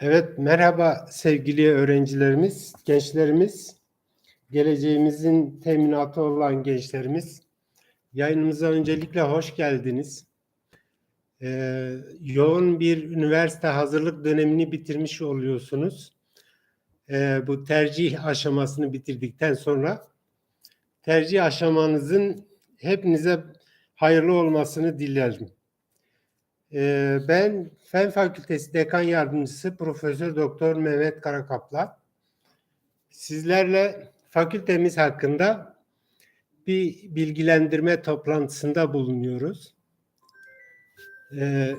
Evet, merhaba sevgili öğrencilerimiz, gençlerimiz, geleceğimizin teminatı olan gençlerimiz. Yayınımıza öncelikle hoş geldiniz. Ee, yoğun bir üniversite hazırlık dönemini bitirmiş oluyorsunuz. Ee, bu tercih aşamasını bitirdikten sonra tercih aşamanızın hepinize hayırlı olmasını dilerim. Ee, ben Fen Fakültesi Dekan Yardımcısı Profesör Doktor Mehmet Karakaplan. Sizlerle fakültemiz hakkında bir bilgilendirme toplantısında bulunuyoruz. Ee,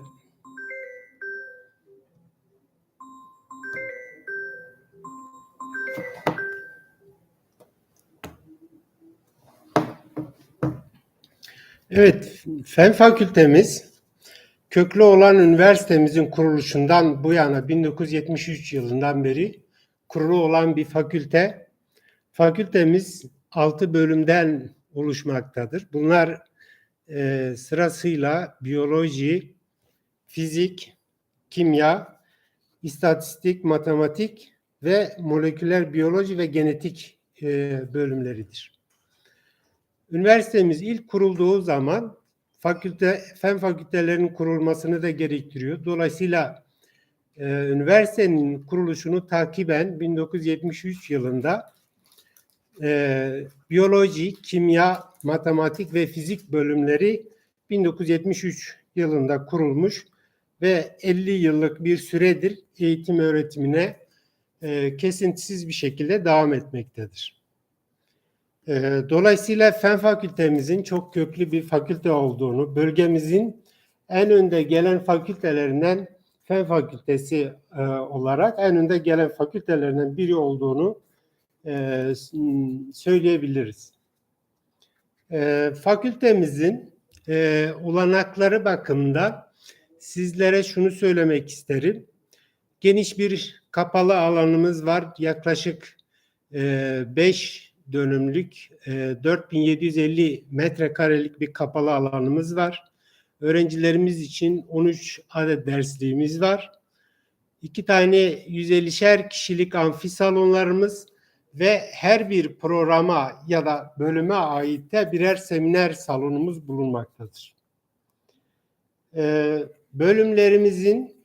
evet, Fen Fakültemiz köklü olan üniversitemizin kuruluşundan bu yana 1973 yılından beri kurulu olan bir fakülte. Fakültemiz 6 bölümden oluşmaktadır. Bunlar e, sırasıyla biyoloji, fizik, kimya, istatistik, matematik ve moleküler biyoloji ve genetik e, bölümleridir. Üniversitemiz ilk kurulduğu zaman fakülte fen fakültelerinin kurulmasını da gerektiriyor. Dolayısıyla e, üniversitenin kuruluşunu takiben 1973 yılında e, biyoloji, kimya, matematik ve fizik bölümleri 1973 yılında kurulmuş ve 50 yıllık bir süredir eğitim öğretimine e, kesintisiz bir şekilde devam etmektedir. E, dolayısıyla fen fakültemizin çok köklü bir fakülte olduğunu, bölgemizin en önde gelen fakültelerinden fen fakültesi e, olarak en önde gelen fakültelerinden biri olduğunu e, söyleyebiliriz. E, fakültemizin olanakları bakımından sizlere şunu söylemek isterim. Geniş bir kapalı alanımız var. Yaklaşık 5 e, dönümlük e, 4750 metrekarelik bir kapalı alanımız var. Öğrencilerimiz için 13 adet dersliğimiz var. İki tane 150'şer kişilik amfi salonlarımız ve her bir programa ya da bölüme ait de birer seminer salonumuz bulunmaktadır. Ee, bölümlerimizin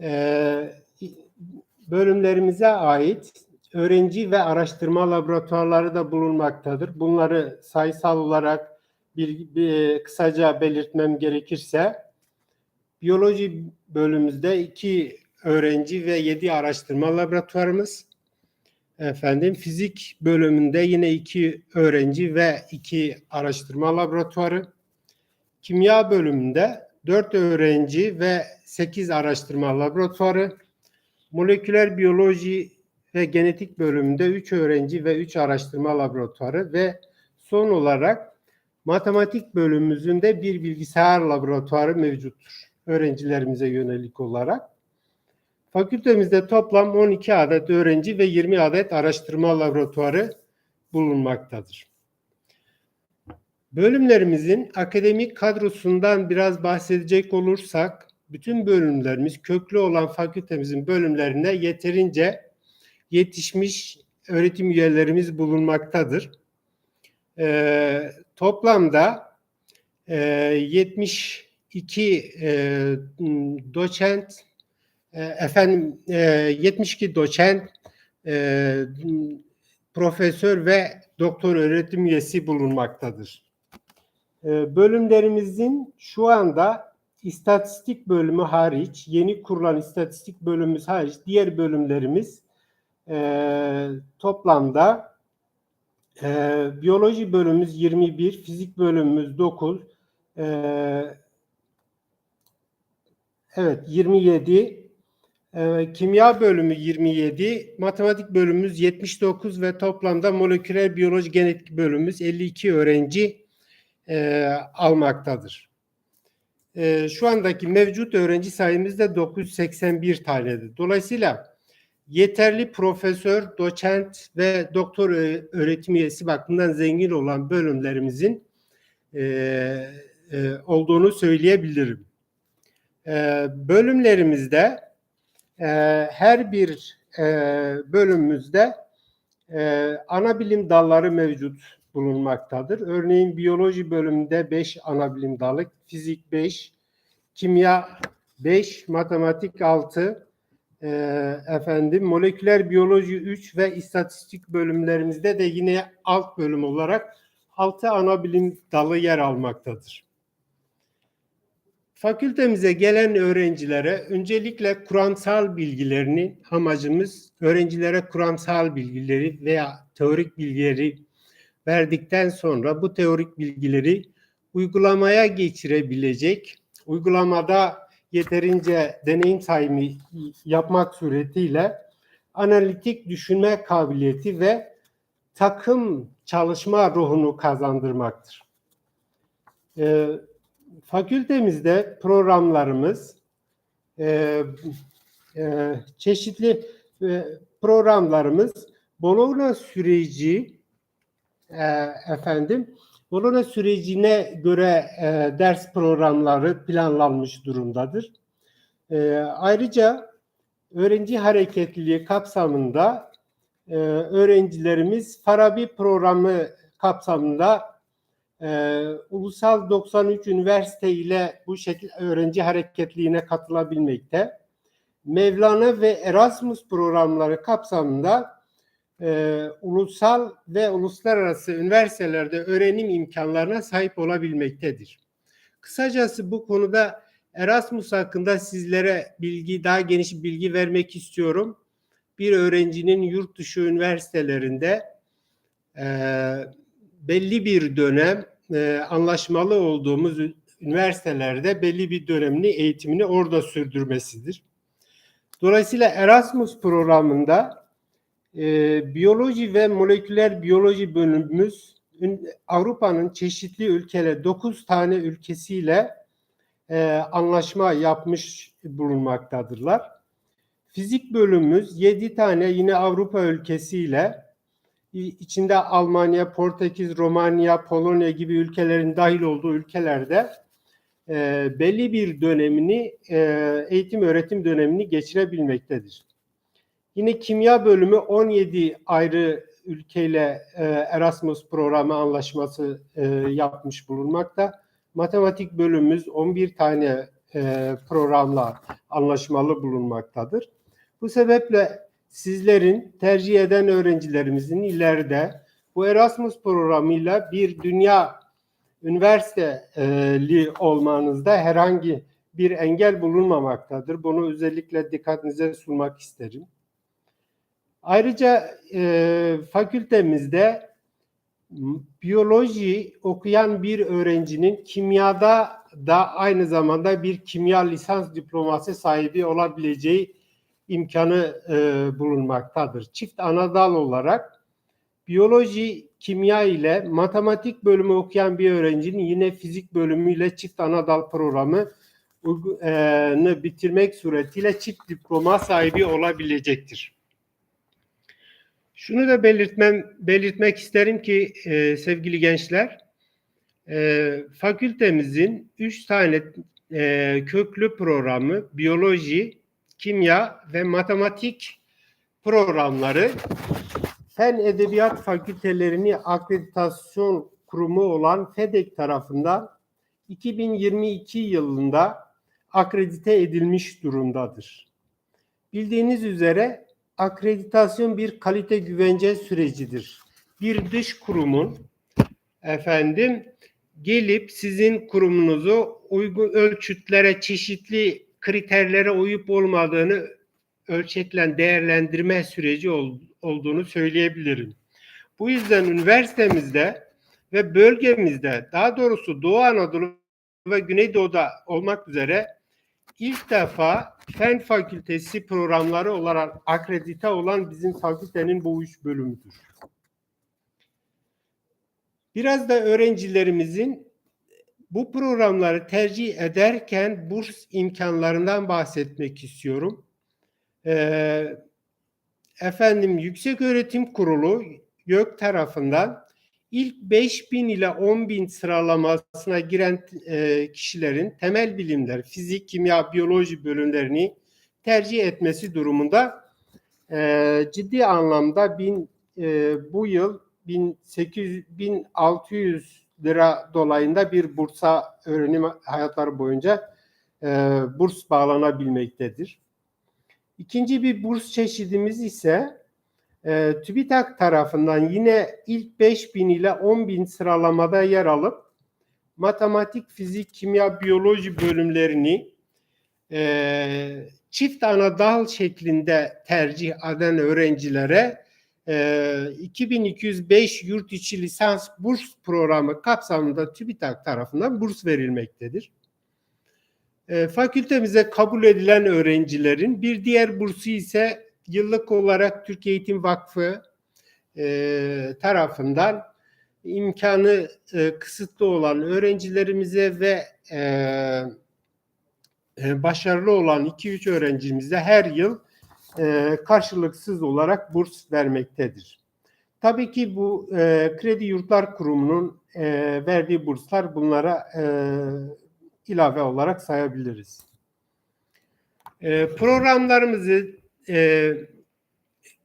e, bölümlerimize ait öğrenci ve araştırma laboratuvarları da bulunmaktadır. Bunları sayısal olarak bir, bir kısaca belirtmem gerekirse biyoloji bölümümüzde iki öğrenci ve yedi araştırma laboratuvarımız, Efendim fizik bölümünde yine iki öğrenci ve iki araştırma laboratuvarı. Kimya bölümünde dört öğrenci ve sekiz araştırma laboratuvarı. Moleküler biyoloji ve genetik bölümünde üç öğrenci ve üç araştırma laboratuvarı ve son olarak matematik bölümümüzün de bir bilgisayar laboratuvarı mevcuttur öğrencilerimize yönelik olarak. Fakültemizde toplam 12 adet öğrenci ve 20 adet araştırma laboratuvarı bulunmaktadır. Bölümlerimizin akademik kadrosundan biraz bahsedecek olursak, bütün bölümlerimiz köklü olan fakültemizin bölümlerine yeterince yetişmiş öğretim üyelerimiz bulunmaktadır. Ee, toplamda e, 72 e, doçent e, efendim e, 72 doçent, e, profesör ve doktor öğretim üyesi bulunmaktadır. E, bölümlerimizin şu anda istatistik bölümü hariç, yeni kurulan istatistik bölümümüz hariç diğer bölümlerimiz e, toplamda e, biyoloji bölümümüz 21, fizik bölümümüz 9, e, evet 27, ee, kimya bölümü 27, matematik bölümümüz 79 ve toplamda moleküler biyoloji genetik bölümümüz 52 öğrenci e, almaktadır. E, şu andaki mevcut öğrenci sayımız da 981 tanedir. Dolayısıyla yeterli profesör, doçent ve doktor öğretim üyesi bakımından zengin olan bölümlerimizin e, e, olduğunu söyleyebilirim. E, bölümlerimizde e, her bir e, bölümümüzde e, ana bilim dalları mevcut bulunmaktadır. Örneğin biyoloji bölümünde 5 ana bilim dalı, fizik 5, kimya 5, matematik 6, e, efendim moleküler biyoloji 3 ve istatistik bölümlerimizde de yine alt bölüm olarak 6 ana bilim dalı yer almaktadır. Fakültemize gelen öğrencilere öncelikle kuramsal bilgilerini amacımız öğrencilere kuramsal bilgileri veya teorik bilgileri verdikten sonra bu teorik bilgileri uygulamaya geçirebilecek, uygulamada yeterince deneyim sahibi yapmak suretiyle analitik düşünme kabiliyeti ve takım çalışma ruhunu kazandırmaktır. Ee, fakültemizde programlarımız e, e, çeşitli e, programlarımız Bologna süreci e, efendim Bologna sürecine göre e, ders programları planlanmış durumdadır. E, ayrıca öğrenci hareketliliği kapsamında e, öğrencilerimiz Farabi programı kapsamında e, Ulusal 93 Üniversite ile bu şekilde öğrenci hareketliliğine katılabilmekte. Mevlana ve Erasmus programları kapsamında e, ulusal ve uluslararası üniversitelerde öğrenim imkanlarına sahip olabilmektedir. Kısacası bu konuda Erasmus hakkında sizlere bilgi daha geniş bilgi vermek istiyorum. Bir öğrencinin yurt dışı üniversitelerinde e, belli bir dönem e, anlaşmalı olduğumuz üniversitelerde belli bir dönemini eğitimini orada sürdürmesidir. Dolayısıyla Erasmus programında e, biyoloji ve moleküler biyoloji bölümümüz Avrupa'nın çeşitli ülkeler 9 tane ülkesiyle e, anlaşma yapmış bulunmaktadırlar. Fizik bölümümüz 7 tane yine Avrupa ülkesiyle içinde Almanya, Portekiz, Romanya, Polonya gibi ülkelerin dahil olduğu ülkelerde e, belli bir dönemini e, eğitim öğretim dönemini geçirebilmektedir. Yine kimya bölümü 17 ayrı ülkeyle e, Erasmus programı anlaşması e, yapmış bulunmakta. Matematik bölümümüz 11 tane e, programla anlaşmalı bulunmaktadır. Bu sebeple sizlerin tercih eden öğrencilerimizin ileride bu Erasmus programıyla bir dünya üniversiteli olmanızda herhangi bir engel bulunmamaktadır. Bunu özellikle dikkatinize sunmak isterim. Ayrıca e, fakültemizde biyoloji okuyan bir öğrencinin kimyada da aynı zamanda bir kimya lisans diploması sahibi olabileceği imkanı e, bulunmaktadır. Çift anadal olarak biyoloji, kimya ile matematik bölümü okuyan bir öğrencinin yine fizik bölümüyle çift anadal programı e, bitirmek suretiyle çift diploma sahibi olabilecektir. Şunu da belirtmem belirtmek isterim ki e, sevgili gençler, e, fakültemizin üç tane e, köklü programı biyoloji, kimya ve matematik programları Fen Edebiyat Fakültelerini Akreditasyon Kurumu olan FEDEK tarafından 2022 yılında akredite edilmiş durumdadır. Bildiğiniz üzere akreditasyon bir kalite güvence sürecidir. Bir dış kurumun efendim gelip sizin kurumunuzu uygun ölçütlere, çeşitli kriterlere uyup olmadığını ölçeklen değerlendirme süreci ol, olduğunu söyleyebilirim. Bu yüzden üniversitemizde ve bölgemizde daha doğrusu Doğu Anadolu ve Güneydoğu'da olmak üzere ilk defa fen fakültesi programları olarak akredite olan bizim fakültenin bu üç bölümüdür. Biraz da öğrencilerimizin bu programları tercih ederken burs imkanlarından bahsetmek istiyorum. Ee, efendim Yüksek Öğretim Kurulu YÖK tarafından ilk 5000 ile 10.000 sıralamasına giren e, kişilerin temel bilimler, fizik, kimya, biyoloji bölümlerini tercih etmesi durumunda e, ciddi anlamda bin, e, bu yıl 1800 1600 lira dolayında bir bursa öğrenim hayatları boyunca e, burs bağlanabilmektedir. İkinci bir burs çeşidimiz ise e, TÜBİTAK tarafından yine ilk 5000 ile 10.000 sıralamada yer alıp matematik, fizik, kimya, biyoloji bölümlerini e, çift ana dal şeklinde tercih eden öğrencilere e, 2205 yurt içi lisans burs programı kapsamında TÜBİTAK tarafından burs verilmektedir. E, fakültemize kabul edilen öğrencilerin bir diğer bursu ise yıllık olarak Türkiye Eğitim Vakfı e, tarafından imkanı e, kısıtlı olan öğrencilerimize ve e, başarılı olan 2-3 öğrencimize her yıl karşılıksız olarak burs vermektedir. Tabii ki bu e, Kredi Yurtlar Kurumu'nun e, verdiği burslar bunlara e, ilave olarak sayabiliriz. E, programlarımızı e,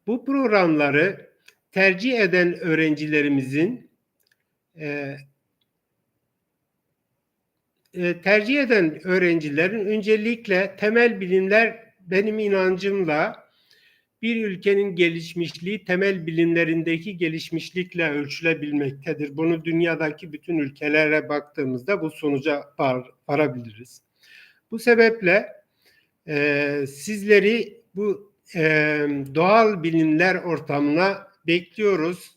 bu programları tercih eden öğrencilerimizin e, e, tercih eden öğrencilerin öncelikle temel bilimler benim inancımla bir ülkenin gelişmişliği temel bilimlerindeki gelişmişlikle ölçülebilmektedir. Bunu dünyadaki bütün ülkelere baktığımızda bu sonuca var, varabiliriz. Bu sebeple e, sizleri bu e, doğal bilimler ortamına bekliyoruz.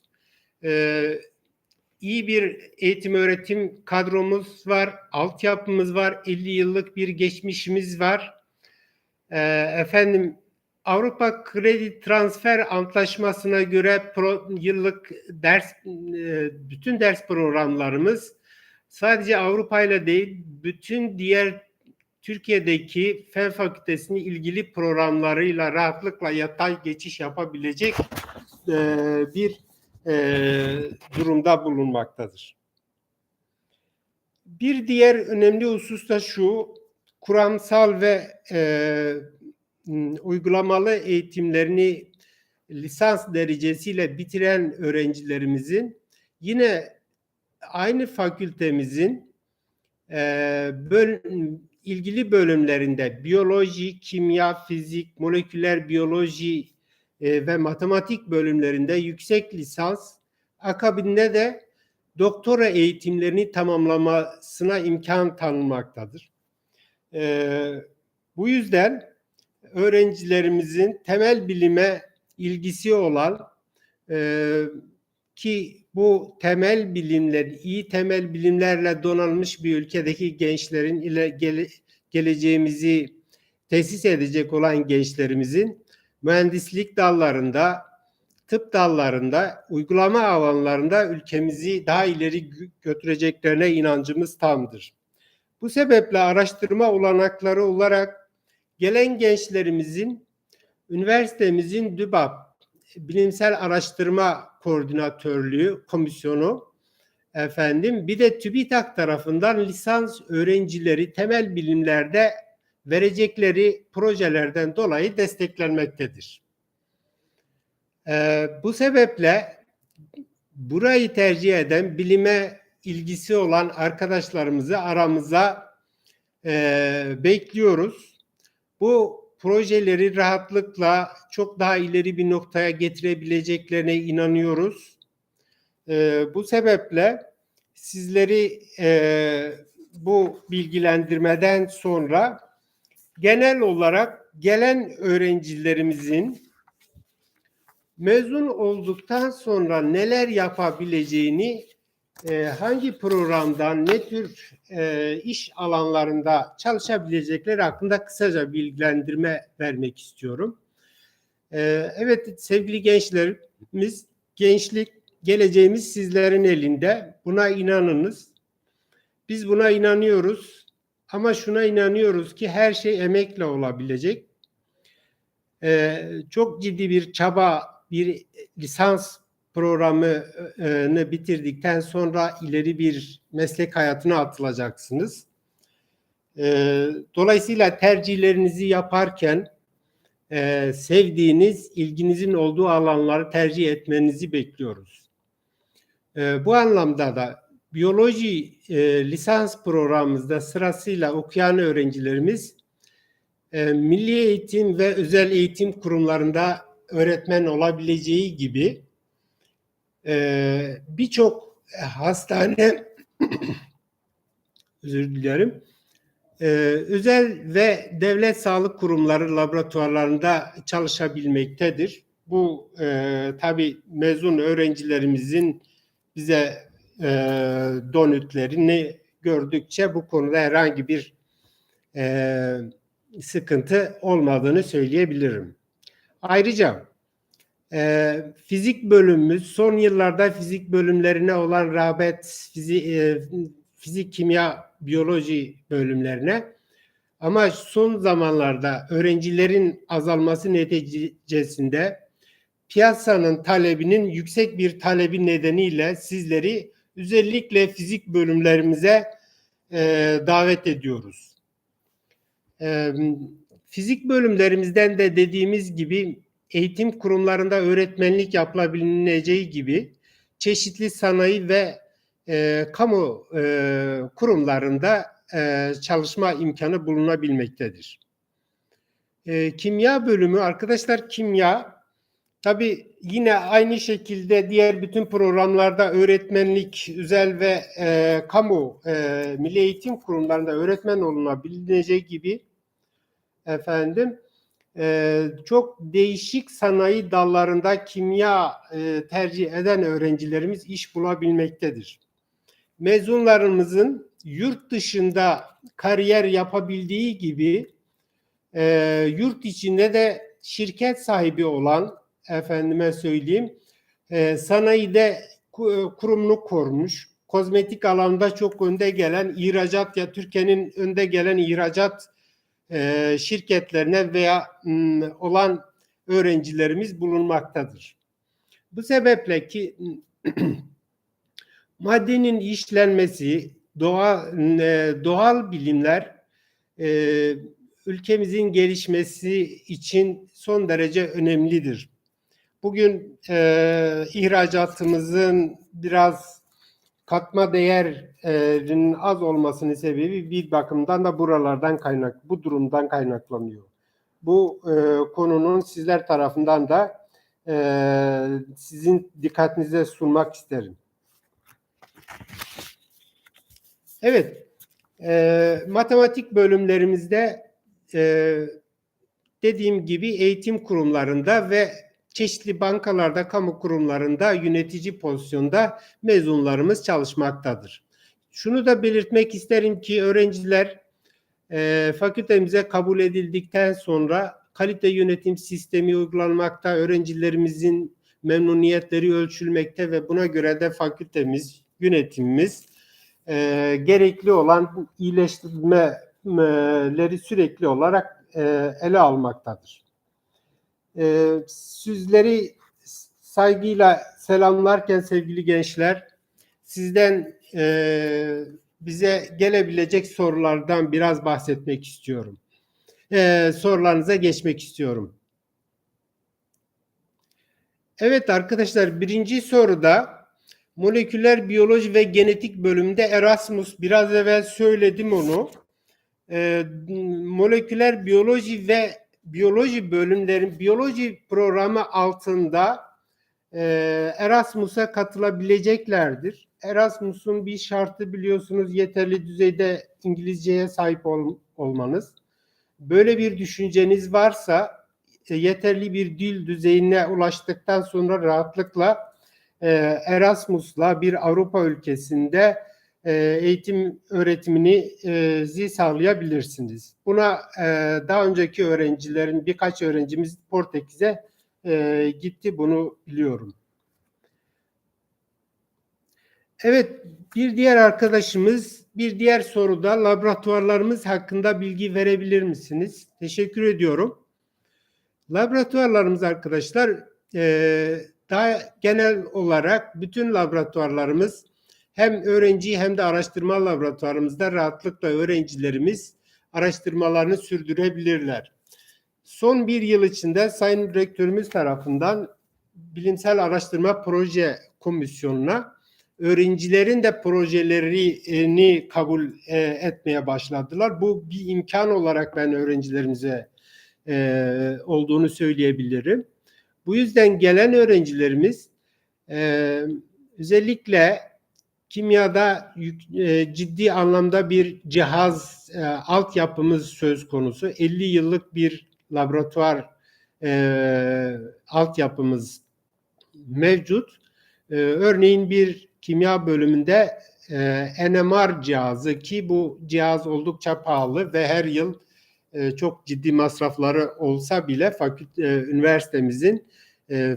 E, iyi bir eğitim öğretim kadromuz var, altyapımız var, 50 yıllık bir geçmişimiz var. E, efendim Avrupa Kredi Transfer Antlaşması'na göre pro, yıllık ders e, bütün ders programlarımız sadece Avrupa ile değil bütün diğer Türkiye'deki fen fakültesinin ilgili programlarıyla rahatlıkla yatay geçiş yapabilecek e, bir e, durumda bulunmaktadır. Bir diğer önemli husus da şu, kuramsal ve e, uygulamalı eğitimlerini lisans derecesiyle bitiren öğrencilerimizin yine aynı fakültemizin e, böl ilgili bölümlerinde biyoloji, kimya, fizik, moleküler biyoloji e, ve matematik bölümlerinde yüksek lisans, akabinde de doktora eğitimlerini tamamlamasına imkan tanınmaktadır. E, bu yüzden öğrencilerimizin temel bilime ilgisi olan e, ki bu temel bilimler, iyi temel bilimlerle donanmış bir ülkedeki gençlerin ile gele, geleceğimizi tesis edecek olan gençlerimizin mühendislik dallarında, tıp dallarında, uygulama alanlarında ülkemizi daha ileri götüreceklerine inancımız tamdır. Bu sebeple araştırma olanakları olarak gelen gençlerimizin üniversitemizin DÜBAP Bilimsel Araştırma Koordinatörlüğü Komisyonu efendim bir de TÜBİTAK tarafından lisans öğrencileri temel bilimlerde verecekleri projelerden dolayı desteklenmektedir. Ee, bu sebeple burayı tercih eden bilime ilgisi olan arkadaşlarımızı aramıza e, bekliyoruz. Bu projeleri rahatlıkla çok daha ileri bir noktaya getirebileceklerine inanıyoruz. E, bu sebeple sizleri e, bu bilgilendirmeden sonra genel olarak gelen öğrencilerimizin mezun olduktan sonra neler yapabileceğini e, hangi programdan ne tür e, iş alanlarında çalışabilecekleri hakkında kısaca bilgilendirme vermek istiyorum. E, evet sevgili gençlerimiz, gençlik geleceğimiz sizlerin elinde. Buna inanınız. Biz buna inanıyoruz. Ama şuna inanıyoruz ki her şey emekle olabilecek. Ee, çok ciddi bir çaba, bir lisans programını bitirdikten sonra ileri bir meslek hayatına atılacaksınız. Ee, dolayısıyla tercihlerinizi yaparken e, sevdiğiniz, ilginizin olduğu alanları tercih etmenizi bekliyoruz. E, bu anlamda da biyoloji e, lisans programımızda sırasıyla okuyan öğrencilerimiz e, milli eğitim ve özel eğitim kurumlarında öğretmen olabileceği gibi e, birçok hastane özür dilerim e, özel ve devlet sağlık kurumları laboratuvarlarında çalışabilmektedir. Bu e, tabi mezun öğrencilerimizin bize e, donütlerini gördükçe bu konuda herhangi bir e, sıkıntı olmadığını söyleyebilirim. Ayrıca e, fizik bölümümüz son yıllarda fizik bölümlerine olan rağbet fizik, e, fizik, kimya, biyoloji bölümlerine ama son zamanlarda öğrencilerin azalması neticesinde piyasanın talebinin yüksek bir talebi nedeniyle sizleri özellikle fizik bölümlerimize e, davet ediyoruz. E, fizik bölümlerimizden de dediğimiz gibi eğitim kurumlarında öğretmenlik yapılabileceği gibi çeşitli sanayi ve e, kamu e, kurumlarında e, çalışma imkanı bulunabilmektedir. E, kimya bölümü arkadaşlar kimya tabi yine aynı şekilde diğer bütün programlarda öğretmenlik özel ve e, kamu e, milli eğitim kurumlarında öğretmen olunabileceği gibi efendim e, çok değişik sanayi dallarında kimya e, tercih eden öğrencilerimiz iş bulabilmektedir mezunlarımızın yurt dışında kariyer yapabildiği gibi e, yurt içinde de şirket sahibi olan efendime söyleyeyim e, sanayide kurumunu kurmuş. Kozmetik alanda çok önde gelen ihracat ya Türkiye'nin önde gelen ihracat e, şirketlerine veya m, olan öğrencilerimiz bulunmaktadır. Bu sebeple ki maddenin işlenmesi, doğa, e, doğal bilimler e, ülkemizin gelişmesi için son derece önemlidir. Bugün e, ihracatımızın biraz katma değerinin az olmasının sebebi bir bakımdan da buralardan kaynak, bu durumdan kaynaklanıyor. Bu e, konunun sizler tarafından da e, sizin dikkatinize sunmak isterim. Evet, e, matematik bölümlerimizde e, dediğim gibi eğitim kurumlarında ve çeşitli bankalarda, kamu kurumlarında yönetici pozisyonda mezunlarımız çalışmaktadır. Şunu da belirtmek isterim ki öğrenciler e, fakültemize kabul edildikten sonra kalite yönetim sistemi uygulanmakta, öğrencilerimizin memnuniyetleri ölçülmekte ve buna göre de fakültemiz, yönetimimiz e, gerekli olan iyileştirmeleri sürekli olarak e, ele almaktadır. E, sizleri saygıyla selamlarken sevgili gençler, sizden e, bize gelebilecek sorulardan biraz bahsetmek istiyorum. E, sorularınıza geçmek istiyorum. Evet arkadaşlar birinci soruda moleküler biyoloji ve genetik bölümünde Erasmus biraz evvel söyledim onu. E, moleküler biyoloji ve biyoloji bölümlerin biyoloji programı altında e, Erasmus'a katılabileceklerdir. Erasmus'un bir şartı biliyorsunuz yeterli düzeyde İngilizceye sahip ol, olmanız. Böyle bir düşünceniz varsa e, yeterli bir dil düzeyine ulaştıktan sonra rahatlıkla e, Erasmus'la bir Avrupa ülkesinde eğitim öğretimini e, sağlayabilirsiniz. Buna e, daha önceki öğrencilerin birkaç öğrencimiz Portekiz'e e, gitti bunu biliyorum. Evet bir diğer arkadaşımız bir diğer soruda laboratuvarlarımız hakkında bilgi verebilir misiniz? Teşekkür ediyorum. Laboratuvarlarımız arkadaşlar e, daha genel olarak bütün laboratuvarlarımız hem öğrenci hem de araştırma laboratuvarımızda rahatlıkla öğrencilerimiz araştırmalarını sürdürebilirler. Son bir yıl içinde Sayın Rektörümüz tarafından Bilimsel Araştırma Proje Komisyonu'na öğrencilerin de projelerini kabul e, etmeye başladılar. Bu bir imkan olarak ben öğrencilerimize e, olduğunu söyleyebilirim. Bu yüzden gelen öğrencilerimiz e, özellikle kimyada e, ciddi anlamda bir cihaz e, altyapımız söz konusu. 50 yıllık bir laboratuvar e, altyapımız mevcut. E, örneğin bir kimya bölümünde e, NMR cihazı ki bu cihaz oldukça pahalı ve her yıl çok ciddi masrafları olsa bile fakülte, üniversitemizin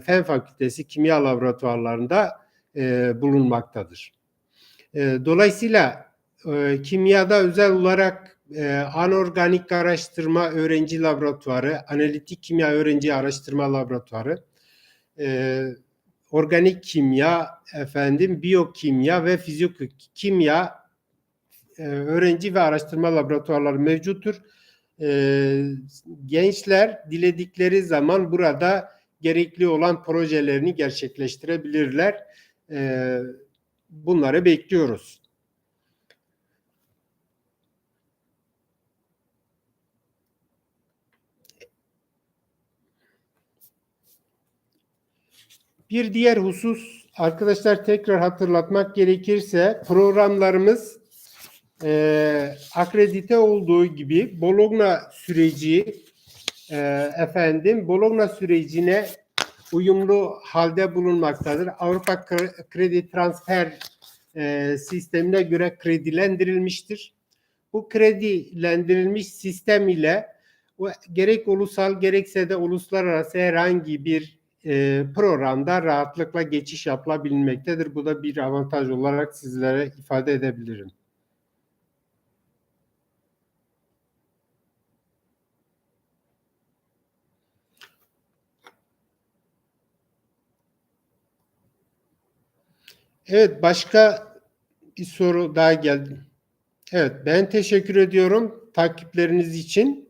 fen fakültesi kimya laboratuvarlarında bulunmaktadır. E, dolayısıyla e, kimyada özel olarak e, anorganik araştırma öğrenci laboratuvarı, analitik kimya öğrenci araştırma laboratuvarı, e, organik kimya, efendim biyokimya ve fizikimya e, öğrenci ve araştırma laboratuvarları mevcuttur. E, gençler diledikleri zaman burada gerekli olan projelerini gerçekleştirebilirler. E, bunları bekliyoruz. Bir diğer husus arkadaşlar tekrar hatırlatmak gerekirse programlarımız e, akredite olduğu gibi Bologna süreci e, efendim Bologna sürecine uyumlu halde bulunmaktadır. Avrupa Kre- Kredi Transfer e, sistemine göre kredilendirilmiştir. Bu kredilendirilmiş sistem ile gerek ulusal gerekse de uluslararası herhangi bir e, programda rahatlıkla geçiş yapılabilmektedir. Bu da bir avantaj olarak sizlere ifade edebilirim. Evet, başka bir soru daha geldi. Evet, ben teşekkür ediyorum takipleriniz için.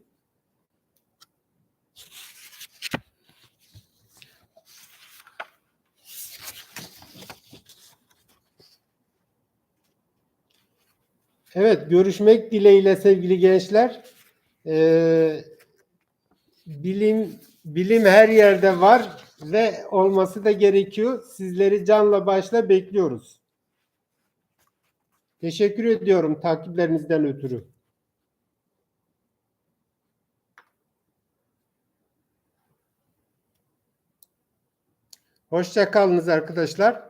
Evet, görüşmek dileğiyle sevgili gençler. Ee, bilim bilim her yerde var ve olması da gerekiyor. Sizleri canla başla bekliyoruz. Teşekkür ediyorum takiplerinizden ötürü. Hoşça kalınız arkadaşlar.